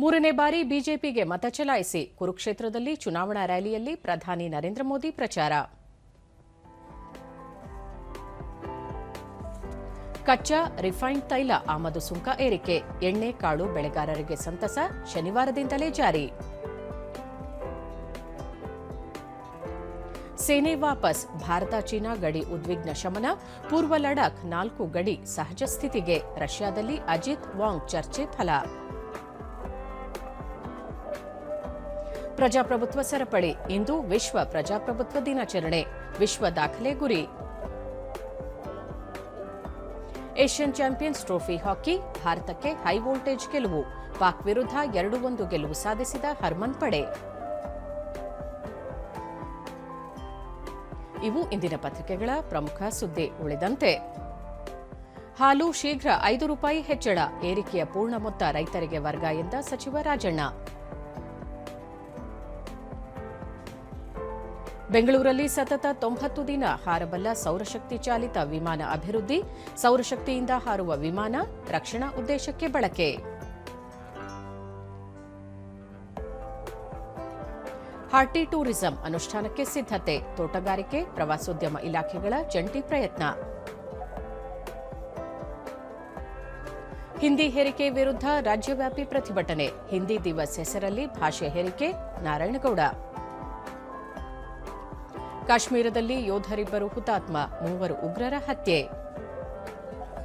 ಮೂರನೇ ಬಾರಿ ಬಿಜೆಪಿಗೆ ಮತ ಚಲಾಯಿಸಿ ಕುರುಕ್ಷೇತ್ರದಲ್ಲಿ ಚುನಾವಣಾ ರ್ಯಾಲಿಯಲ್ಲಿ ಪ್ರಧಾನಿ ನರೇಂದ್ರ ಮೋದಿ ಪ್ರಚಾರ. ಕಚ್ಚಾ ರಿಫೈನ್ಡ್ ತೈಲ ಆಮದು ಸುಂಕ ಏರಿಕೆ, ಎಣ್ಣೆ, ಕಾಳು ಬೆಳೆಗಾರರಿಗೆ ಸಂತಸ ಶನಿವಾರದಿಂದಲೇ ಜಾರಿ. ಸೇನೆ ವಾಪಸ್, ಭಾರತ ಚೀನಾ ಗಡಿ ಉದ್ವಿಗ್ನ ಶಮನ, ಪೂರ್ವ ಲಡಾಖ್ ನಾಲ್ಕು ಗಡಿ ಸಹಜ ಸ್ಥಿತಿಗೆ, ರಷ್ಯಾದಲ್ಲಿ ಅಜಿತ್ ವಾಂಗ್ ಚರ್ಚೆ ಫಲ ಪ್ರಜಾಪ್ರಭುತ್ವ ಸರಪಳಿ. ಇಂದು ವಿಶ್ವ ಪ್ರಜಾಪ್ರಭುತ್ವ ದಿನಾಚರಣೆ. ವಿಶ್ವ ದಾಖಲೆ ಗುರಿ. ಏಷ್ಯನ್ ಚಾಂಪಿಯನ್ಸ್ ಟ್ರೋಫಿ ಹಾಕಿ ಭಾರತಕ್ಕೆ ಹೈ ವೋಲ್ಟೇಜ್ ಗೆಲುವು. ಪಾಕ್ ವಿರುದ್ಧ ಎರಡು ಒಂದು ಗೆಲುವು ಸಾಧಿಸಿದ ಹರ್ಮನ್ ಪಡೆ. ಇವು ಇಂದಿನ ಪತ್ರಿಕೆಗಳ ಪ್ರಮುಖ ಸುದ್ದಿ ಉಳಿದಂತೆ. ಹಾಲು ಶೀಘ್ರ ಐದು ರೂಪಾಯಿ ಹೆಚ್ಚಳ. ಏರಿಕೆಯ ಪೂರ್ಣ ಮೊತ್ತ ರೈತರಿಗೆ ವರ್ಗ ಎಂದ ಸಚಿವ ರಾಜಣ್ಣ. ಬೆಂಗಳೂರಲ್ಲಿ ಸತತ ತೊಂಬತ್ತು ದಿನ ಹಾರಬಲ್ಲ ಸೌರಶಕ್ತಿ ಚಾಲಿತ ವಿಮಾನ ಅಭಿವೃದ್ಧಿ, ಸೌರಶಕ್ತಿಯಿಂದ ಹಾರುವ ವಿಮಾನ ರಕ್ಷಣಾ ಉದ್ದೇಶಕ್ಕೆ ಬಳಕೆ. ಹಾರ್ಟಿ ಟೂರಿಸಂ ಅನುಷ್ಠಾನಕ್ಕೆ ಸಿದ್ಧತೆ, ತೋಟಗಾರಿಕೆ, ಪ್ರವಾಸೋದ್ಯಮ ಇಲಾಖೆಗಳ ಜಂಟಿ ಪ್ರಯತ್ನ. ಹಿಂದಿ ಹೇರಿಕೆ ವಿರುದ್ಧ ರಾಜ್ಯವ್ಯಾಪಿ ಪ್ರತಿಭಟನೆ, ಹಿಂದಿ ದಿವಸ್ ಹೆಸರಲ್ಲಿ ಭಾಷೆ ಹೇರಿಕೆ, ನಾರಾಯಣಗೌಡ. ಕಾಶ್ಮೀರದಲ್ಲಿ ಯೋಧರಿಬ್ಬರು ಹುತಾತ್ಮ ಮೂವರು ಉಗ್ರರ ಹತ್ಯೆ.